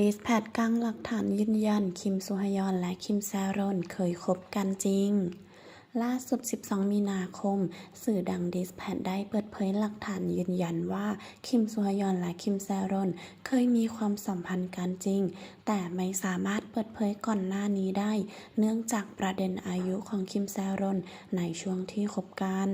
ดิสแพดกั้งหลักฐานยืนยัน คิมซูฮยอนและคิมแซรอนเคยคบกันจริง ล่าสุด 12 มีนาคม สื่อดังดิสแพดได้เปิดเผยหลักฐานยืนยันว่าคิมซูฮยอนและคิมแซรอนเคยมีความสัมพันธ์กันจริง แต่ไม่สามารถเปิดเผยก่อนหน้านี้ได้ เนื่องจากประเด็นอายุของคิมแซรอนในช่วงที่คบกัน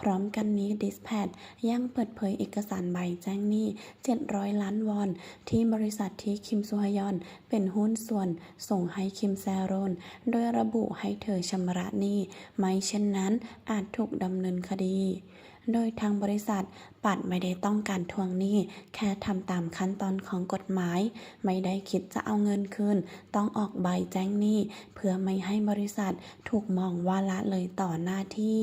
พร้อมกันนี้ดิสแพดยังเปิดเผยเอกสารใบแจ้งหนี้ 700 ล้านวอน ที่บริษัทที่คิมซูฮยอน เป็นหุ้นส่วนส่งให้คิมแซรอนโดยระบุให้เธอชำระหนี้ ไม่เช่นนั้นอาจถูกดำเนินคดีโดยทางบริษัทปัดไม่ได้ต้องการทวงหนี้ แค่ทำตามขั้นตอนของกฎหมาย ไม่ได้คิดจะเอาเงินคืน ต้องออกใบแจ้งหนี้ เพื่อไม่ให้บริษัทถูกมองว่าละเลยต่อหน้าที่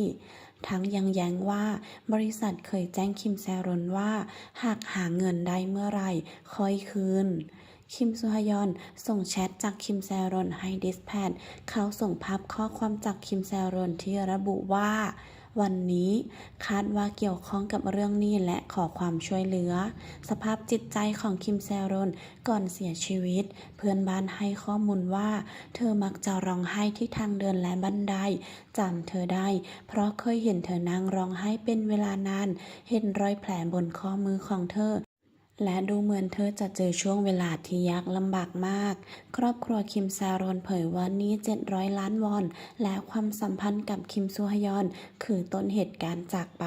ทั้งยังแย้งว่าบริษัทเคยแจ้งคิมแซรอนว่า หากหาเงินได้เมื่อไหร่ค่อยคืนคิมซูฮยอนส่งแชทจากคิมแซรอนให้ดิสแพดเขาส่งภาพข้อความจากคิมแซรอนที่ระบุว่า วันนี้คาดว่าเกี่ยวข้องกับเรื่องนี้และขอความช่วยเหลือ สภาพจิตใจของคิมแซรอนก่อนเสียชีวิต เพื่อนบ้านให้ข้อมูลว่า เธอมักจะร้องไห้ที่ทางเดินและบันไดจำเธอได้ เพราะเคยเห็นเธอนั่งร้องไห้เป็นเวลานาน เห็นรอยแผลบนข้อมือของเธอ และดูเหมือนเธอจะเจอช่วงเวลาที่ยากลำบากมาก ครอบครัวคิมซารอนเผยว่านี้700 ล้านวอน และความสัมพันธ์กับคิมซูฮยอน คือต้นเหตุการณ์จากไป